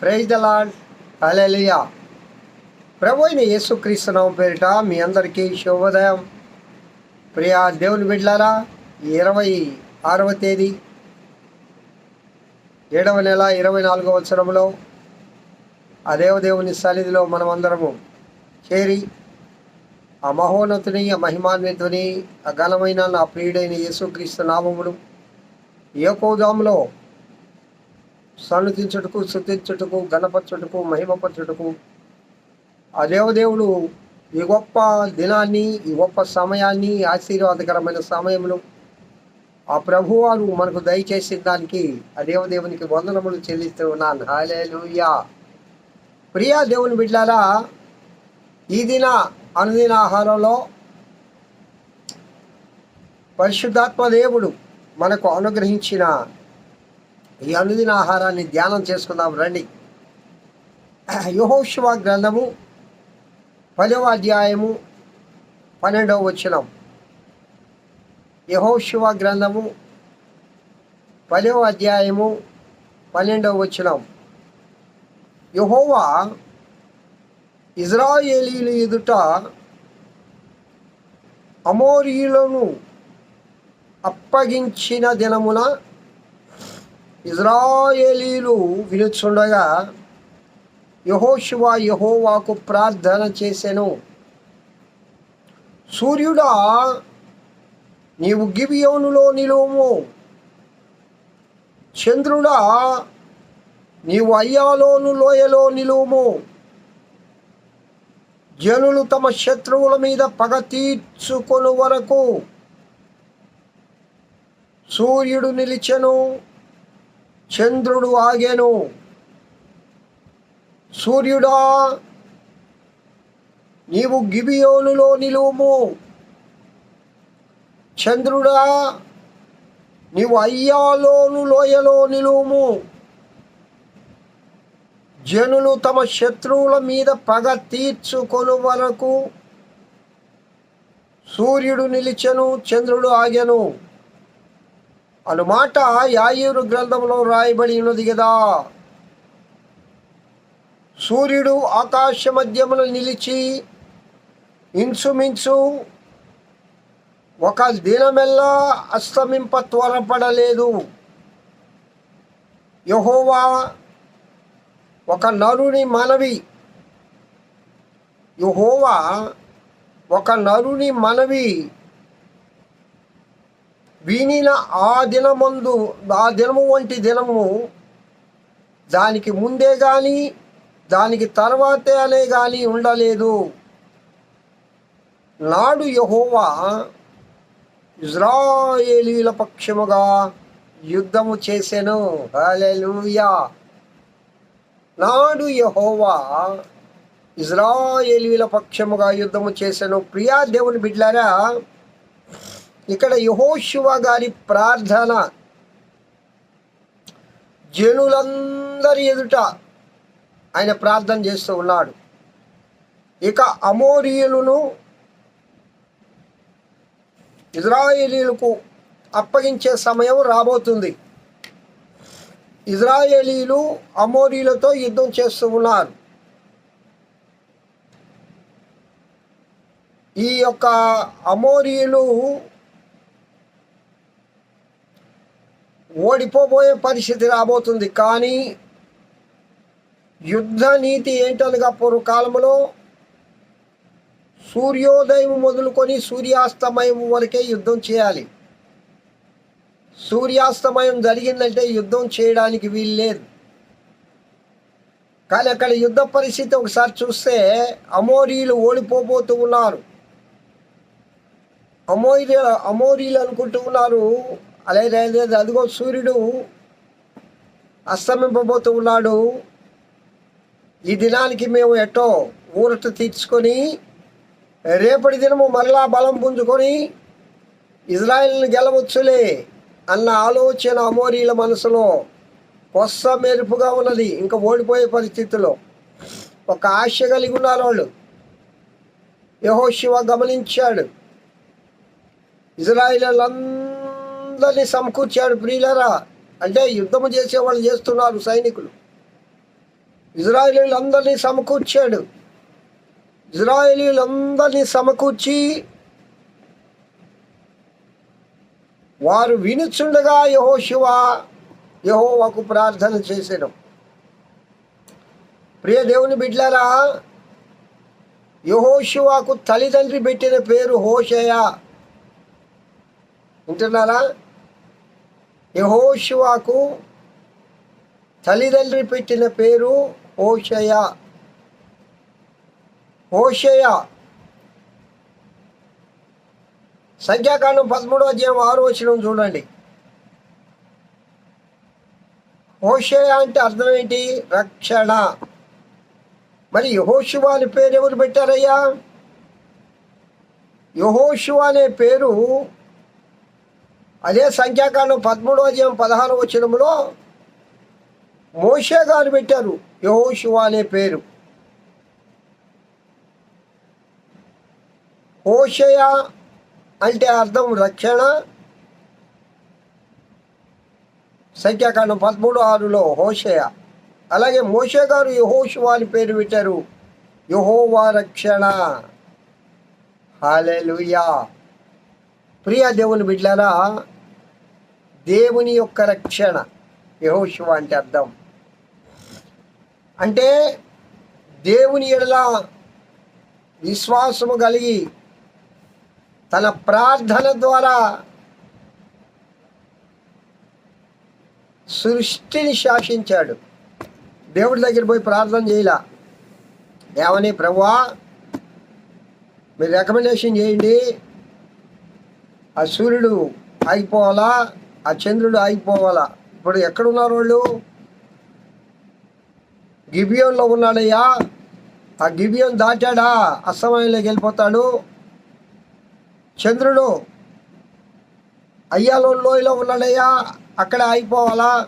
Praise the Lord hallelujah ప్రభు అయిన యేసుక్రీస్తునామం పేరిట మీ అందరికీ శుభోదయం. ప్రియా దేవుని బిడ్లారా ఇరవై ఆరవ తేదీ ఏడవ నెల ఇరవై నాలుగవ సంవత్సరంలో ఆ దేవదేవుని సన్నిధిలో మనమందరము చేరి ఆ మహోన్నతుని ఆ మహిమాన్వితుని ఆ ఘనమైన నా ప్రియుడైన యేసుక్రీస్తు నామమును ఏకోదాములో సన్నుతించుటకు శుద్ధించుటకు గణపరచుటకు మహిమపరచుటకు. ఆ దేవదేవుడు ఈ గొప్ప దినాన్ని ఈ గొప్ప సమయాన్ని ఆశీర్వాదకరమైన సమయమును ఆ ప్రభువారు మనకు దయచేసిన దానికి ఆ దేవదేవునికి వందనములు చెల్లిస్తూ ఉన్నాను. హాలేలుయా ప్రియా దేవుని బిడ్డారా ఈ దిన అనుదిన ఆహారంలో పరిశుద్ధాత్మ దేవుడు మనకు అనుగ్రహించిన ఈ అనుదిన ఆహారాన్ని ధ్యానం చేసుకుందాం రండి. యహోశివ గ్రంథము పదవ అధ్యాయము పన్నెండవ వచనం. యహోశివ గ్రంథము పదవ అధ్యాయము పన్నెండవ వచనం. యహోవా ఇజ్రాయేలీలు ఎదుట అమోరియులను అప్పగించిన దినమున ఇజ్రాయేలీలు వినుచుండగా యహోశివ యహోవాకు ప్రార్థన చేశాను సూర్యుడా నీవు గిబియోనులో నిలువుము. చంద్రుడా నీవు అయ్యాలోను లోయలో నిలువుము. జనులు తమ శత్రువుల మీద పగ తీర్చుకొను వరకు సూర్యుడు నిలిచెను. చంద్రుడు ఆగెను. సూర్యుడా నీవు గిబియోనులో నిలువుము. చంద్రుడా నీవు అయ్యాలోను లోయలో నిలువుము. జనులు తమ శత్రువుల మీద పగ తీర్చుకొను వరకు సూర్యుడు నిలిచెను చంద్రుడు ఆగెను. అనుమాట యాయూరు గ్రంథంలో రాయబడి ఉన్నది కదా. సూర్యుడు ఆకాశ మధ్యములు నిలిచి ఇంచుమించు ఒక దినమెల్లా అస్తమింప త్వరపడలేదు. యహోవా ఒక నరుని మనవి. యహోవా ఒక నరుని మనవి. వినిన ఆ దినమందు ఆ దినము వంటి దినము దానికి ముందే కానీ దానికి తర్వాతే అనే కానీ ఉండలేదు. నాడు యహోవా ఇజ్రాయేలీల పక్షముగా యుద్ధము చేసెను. హల్లెలూయా. నాడు యహోవా ఇజ్రాయేలీల పక్షముగా యుద్ధము చేసెను. ప్రియా దేవుని బిడ్లారా ఇక్కడ యహోశివ గారి ప్రార్థన. జనులందరి ఎదుట ఆయన ప్రార్థన చేస్తూ ఉన్నాడు. ఇక అమోరియులను ఇజ్రాయేలీలకు అప్పగించే సమయం రాబోతుంది. ఇజ్రాయేలీలు అమోరీలతో యుద్ధం చేస్తూ ఉన్నారు. ఈ యొక్క అమోరీలు ఓడిపోబోయే పరిస్థితి రాబోతుంది. కానీ యుద్ధ నీతి ఏంటనగా పూర్వకాలంలో సూర్యోదయం మొదలుకొని సూర్యాస్తమయం వరకే యుద్ధం చేయాలి. సూర్యాస్తమయం జరిగిందంటే యుద్ధం చేయడానికి వీలు లేదు. కానీ అక్కడ యుద్ధ పరిస్థితి ఒకసారి చూస్తే అమోరీలు ఓడిపోబోతూ ఉన్నారు. అమోరీ అమోరీలు అనుకుంటూ ఉన్నారు. అలాగే అదిగో సూర్యుడు అస్తమింపబోతూ ఉన్నాడు. ఈ దినానికి మేము ఎట్టో ఊరట తీర్చుకొని రేపటి దినము మరలా బలం పుంజుకొని ఇజ్రాయిల్ని గెలవచ్చులే అన్న ఆలోచన అమోరీల మనసులో కొస్త మెరుపుగా ఉన్నది. ఇంకా ఓడిపోయే పరిస్థితిలో ఒక ఆశ కలిగి ఉన్నారు వాళ్ళు. యహోశివ గమనించాడు. ఇజ్రాయిలందరినీ సమకూర్చాడు ప్రియులరా. అంటే యుద్ధము చేసే వాళ్ళు చేస్తున్నారు సైనికులు. ఇజ్రాయేలీలందరినీ సమకూర్చాడు. ఇజ్రాయేలీలందరినీ సమకూర్చి వారు వినుచుండగా యహోశివ యహోవాకు ప్రార్థన చేశాను ప్రియ దేవుని బిడ్లారా యహోశివాకు తల్లిదండ్రి పెట్టిన పేరు హోషయ. వింటున్నారా? యహోశివాకు తల్లిదండ్రి పెట్టిన పేరు ఓషయ ఓషయ సంఖ్యాకాండం పదమూడో అధ్యాయం ఆరు వచ్చిన చూడండి. ఓషయ అంటే అర్థం ఏంటి? రక్షణ. మరి యహోశివ అనే పేరు ఎవరు పెట్టారయ్యా? యహోశివ అనే పేరు అదే సంఖ్యాకాండం పదమూడవ అధ్యాయం పదహారు వచనంలో మోషే గారు పెట్టారు యహోశివ అనే పేరు. హోషయ అంటే అర్థం రక్షణ. సంఖ్యాకాండం పదమూడు ఆరులో హోషయ. అలాగే మోషే గారు యహోశివ అని పేరు పెట్టారు. యహోవా రక్షణ. హాలెలుయా ప్రియ దేవుని బిడ్డారా దేవుని యొక్క రక్షణ యహోశివ అంటే అర్థం. అంటే దేవుని ఎడల విశ్వాసము కలిగి తన ప్రార్థన ద్వారా సృష్టిని శాసించాడు. దేవుడి దగ్గర పోయి ప్రార్థన చేయలా? ఏమని ప్రభువా మీరు రికమెండేషన్ చేయండి. ఆ సూర్యుడు ఆగిపోవాలా? ఆ చంద్రుడు ఆగిపోవాలా? ఇప్పుడు ఎక్కడున్నారు వాళ్ళు గిబియోన్లో ఉన్నాడయ్యా. ఆ గిబియోన్ దాటాడా? అస్తమయంలోకి వెళ్ళిపోతాడు. చంద్రుడు అయ్యాలో లోయలో ఉన్నాడయ్యా. అక్కడ ఆగిపోవాలా?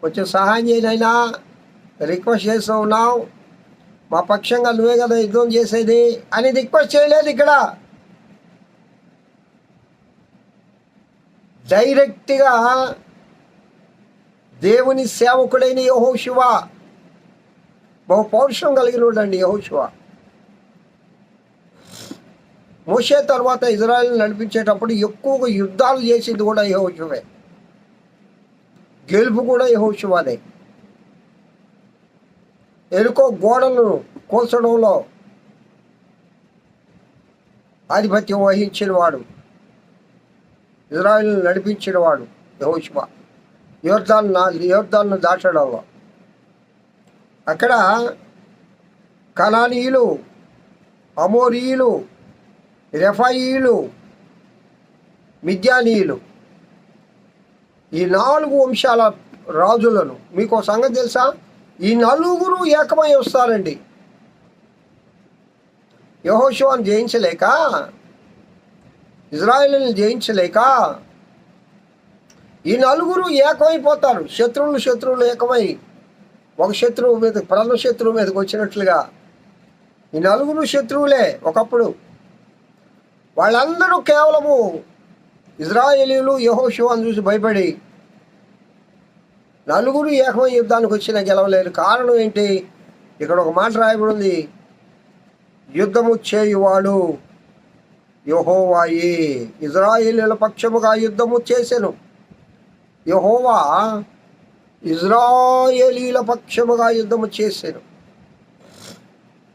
కొంచెం సహాయం చేయనైనా రిక్వెస్ట్ చేస్తూ ఉన్నావు. మా పక్షంగా నువ్వే కదా యుద్ధం చేసేది అని రిక్వెస్ట్ చేయలేదు ఇక్కడ. డైరెక్ట్గా దేవుని సేవకుడైన యహోశివ బహు పౌరుషం కలిగినోడండి యహోశివ మోసే తర్వాత ఇజ్రాయెల్ నడిపించేటప్పుడు ఎక్కువగా యుద్ధాలు చేసింది కూడా యహోశివే గెలుపు కూడా యహోశివాదే ఎరుకో గోడలను కోల్చడంలో ఆధిపత్యం వహించిన వాడు. ఇజ్రాయిల్ నడిపించిన వాడు యహోశివ యోర్ధాన్ యోర్ధాన్ను దాటడంలో అక్కడ కనానీయులు అమోరీయులు రెఫాయిలు మిద్యానీయులు ఈ నాలుగు వంశాల రాజులను మీకు సంగతి తెలుసా? ఈ నలుగురు ఏకమై వస్తారండి. యహోశివాన్ని జయించలేక ఇజ్రాయేల్ని జయించలేక ఈ నలుగురు ఏకమైపోతారు. శత్రువులు శత్రువులు ఏకమై ఒక శత్రువు మీద ప్రథమ శత్రువు మీదకి వచ్చినట్లుగా ఈ నలుగురు శత్రువులే ఒకప్పుడు. వాళ్ళందరూ కేవలము ఇజ్రాయేలీలు యహోశివాన్ని చూసి భయపడి నలుగురు ఏకమై యుద్ధానికి వచ్చిన గెలవలేరు కారణం ఏంటి? ఇక్కడ ఒక మాట రాయబడి ఉంది యుద్ధము చేయువాడు యహోవాయే ఇజ్రాయేలీల పక్షముగా యుద్ధము చేసెను. యహోవా ఇజ్రాయేలీల పక్షముగా యుద్ధము చేశాను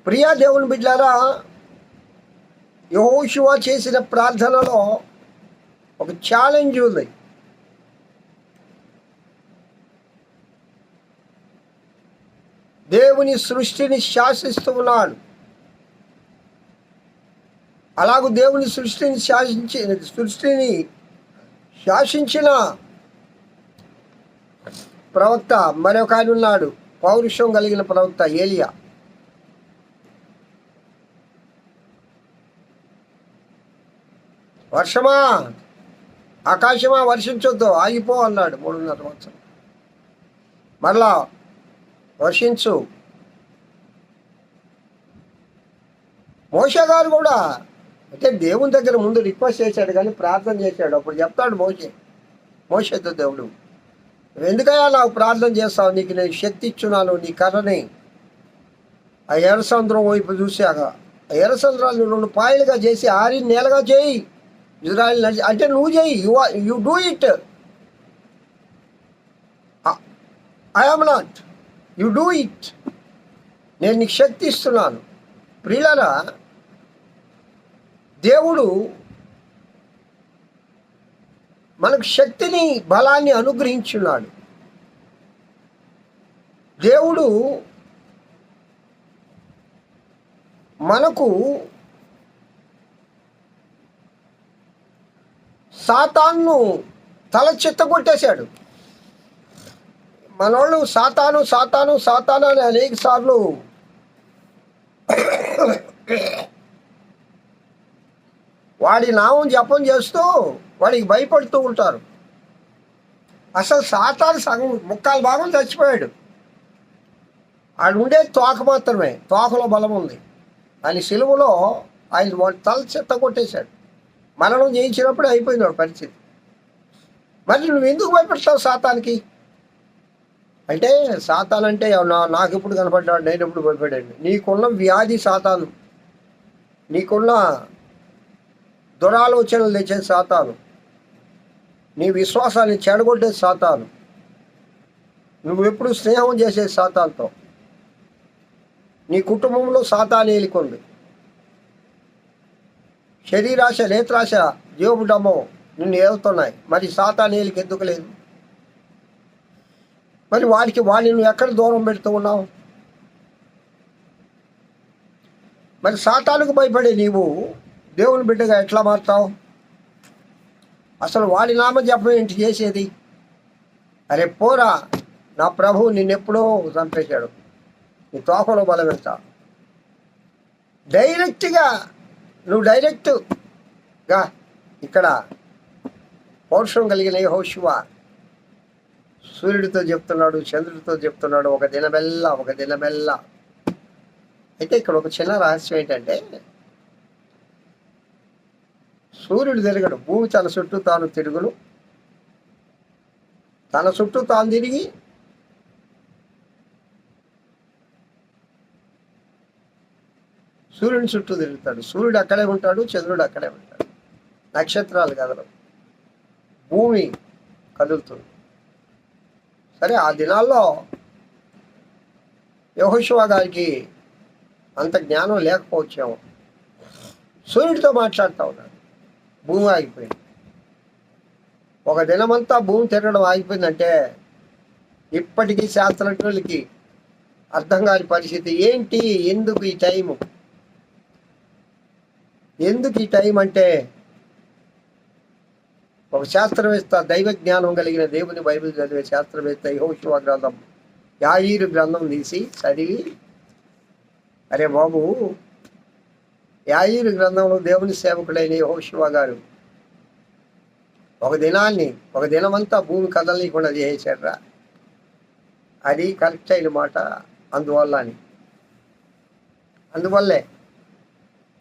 ప్రియా దేవుని బిడ్డారా యహోశివ చేసిన ప్రార్థనలో ఒక ఛాలెంజ్ ఉంది. దేవుని సృష్టిని శాసిస్తూ ఉన్నాడు. అలాగూ దేవుని సృష్టిని శాసించి సృష్టిని శాసించిన ప్రవక్త మరొక ఆయన ఉన్నాడు. పౌరుషం కలిగిన ప్రవక్త ఏలియా. వర్షమా? ఆకాశమా? వర్షించొద్దు. ఆగిపో అన్నాడు మూడున్నర సంవత్సరం. మరలా వర్షించు. మోషే గారు కూడా అంటే దేవుని దగ్గర ముందు రిక్వెస్ట్ చేశాడు కానీ ప్రార్థన చేశాడు. అప్పుడు చెప్తాడు మోషే. మోషేతో దేవుడు ఎందుకయ్యా నాకు ప్రార్థన చేస్తావు? నీకు నేను శక్తి ఇచ్చున్నాను నీ కర్రని. ఆ ఎర్రసముద్రం వైపు చూశాక ఆ ఎర్రసముద్రాన్ని రెండు పాయలుగా చేసి ఆరి నేలగా చేయి. ఇజ్రాయల్ నడిచి అంటే నువ్వు చేయి. You you do it I am not you do it నేను నీకు శక్తి ఇస్తున్నాను. ప్రియులరా దేవుడు మనకు శక్తిని బలాన్ని అనుగ్రహించున్నాడు. దేవుడు మనకు సాతాన్ను తల చెత్త కొట్టేశాడు. మనోళ్ళు సాతాను సాతాను సాతాను అని అనేక సార్లు వాడి నామం జపం చేస్తూ వాడికి భయపడుతూ ఉంటారు. అసలు సాతాను సగం ముక్కాలు భాగం చచ్చిపోయాడు. ఆడు ఉండే తోక మాత్రమే తోకలో బలం ఉంది. ఆయన సిలువలో ఆయన తల చెత్త కొట్టేశాడు. మరణం చేయించినప్పుడు అయిపోయింది వాడి పరిస్థితి. మరి నువ్వు ఎందుకు భయపెడతావు సాతానికి? అంటే సాతాన్ అంటే నాకు ఎప్పుడు కనపడ్డాడు నేను ఎప్పుడు భయపడాడు నీకున్న వ్యాధి సాతాను. నీకున్న దురాలోచనలు తెచ్చే సాతాను. నీ విశ్వాసాన్ని చెడగొట్టే సాతాను. నువ్వు ఎప్పుడు స్నేహం చేసే సాతాన్తో. నీ కుటుంబంలో సాతాను ఏలికొంది. శరీరాశ నేత్రాశ జీవపు డమ్మం నిన్ను ఏలుతున్నాయి. మరి సాతాను ఏలికి ఎందుకు లేదు? మరి వాడికి వాడిని నువ్వు ఎక్కడ దూరం పెడుతూ ఉన్నావు? మరి సాతానుకు భయపడే నీవు దేవుని బిడ్డగా ఎట్లా మారుతావు? అసలు వాడి నామ జపం ఏంటి చేసేది? అరే పోరా నా ప్రభు నిన్నెప్పుడో చంపేశాడు. నీ తోకలో బలం డైరెక్ట్గా నువ్వు డైరెక్ట్గా ఇక్కడ పౌరుషం కలిగిన యెహోషువ సూర్యుడితో చెప్తున్నాడు చంద్రుడితో చెప్తున్నాడు ఒక దినమెల్ల ఒక దినమెల్ల. అయితే ఇక్కడ ఒక చిన్న రహస్యం ఏంటంటే సూర్యుడు తిరగడు. భూమి తన చుట్టూ తాను తిరుగును. తన చుట్టూ తాను తిరిగి సూర్యుని చుట్టూ తిరుగుతాడు. సూర్యుడు అక్కడే ఉంటాడు చంద్రుడు అక్కడే ఉంటాడు. నక్షత్రాలు కదలవు. భూమి కదులుతుంది. సరే ఆ దినాల్లో యహోశివ గారికి అంత జ్ఞానం లేకపోవచ్చేమో. సూర్యుడితో మాట్లాడుతూ ఉన్నాడు. భూమి ఆగిపోయింది. ఒక దినమంతా భూమి తిరగడం ఆగిపోయిందంటే ఇప్పటికీ శాస్త్రజ్ఞులకి అర్థం కాని పరిస్థితి. ఏంటి? ఎందుకు ఈ టైము? ఎందుకు ఈ టైం అంటే ఒక శాస్త్రవేత్త దైవ జ్ఞానం కలిగిన దేవుని బైబిల్ చదివే శాస్త్రవేత్త యహోశివ గ్రంథం యాయిరు గ్రంథం తీసి చదివి అరే బాబు యాయిరు గ్రంథంలో దేవుని సేవకుడైన యహోశివ గారు ఒక దినాన్ని ఒక దినమంతా భూమి కదలనీయకుండా చేసేసాడ్రా అది కరెక్ట్ అయిన మాట అందువల్ల అని అందువల్లే.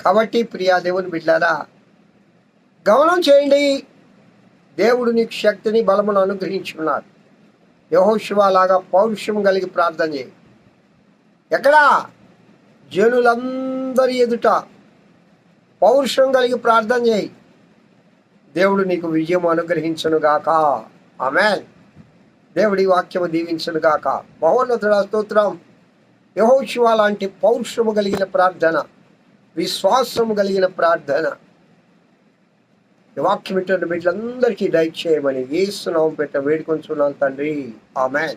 కాబట్టి ప్రియా దేవుని బిడ్డారా గమనం చేయండి. దేవుడు నీకు శక్తిని బలమును అనుగ్రహించున్నారు యహోశివ లాగా పౌరుషం కలిగి ప్రార్థన చేయి. ఎక్కడా? జనులందరి ఎదుట పౌరుషం కలిగి ప్రార్థన చేయి. దేవుడు నీకు విజయం అనుగ్రహించనుగాక. గాక దేవుడి వాక్యము దీవించనుగాక. మహోన్నతుడ స్తోత్రం. యహోశివ లాంటి పౌరుషము కలిగిన ప్రార్థన విశ్వాసము కలిగిన ప్రార్థన. ఈ వాక్యం ఇటువంటి వీటిలందరికీ దయచేయమని ఏసునామం పెట్ట వేడుకొంచున్నాను తండ్రి. ఆమె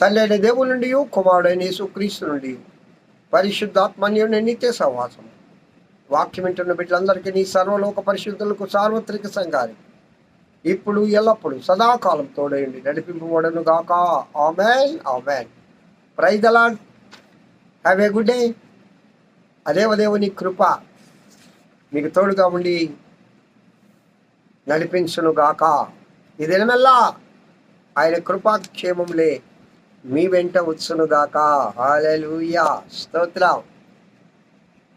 తల్లి అయిన దేవుడి నుండి కుమారుడైన యేసుక్రీస్తు నుండి పరిశుద్ధాత్మన్యుని నిత్య సహవాసము. వాక్యం వింటున్న బిడ్డలందరికీ నీ సర్వలోక పరిశుద్ధులకు సార్వత్రిక సంఘానికి ఇప్పుడు ఎల్లప్పుడు సదాకాలం తోడేయండి నడిపింపబడను గాక amen. Amen praise the Lord have a good day అదేవదేవుని కృప మీకు తోడుగా ఉండి నడిపించును గాక ఈ దినమెల్లా ఆయన కృపాక్షేమంలే మీ వెంట వచ్చును గాక హాలూయా స్తోత్రం.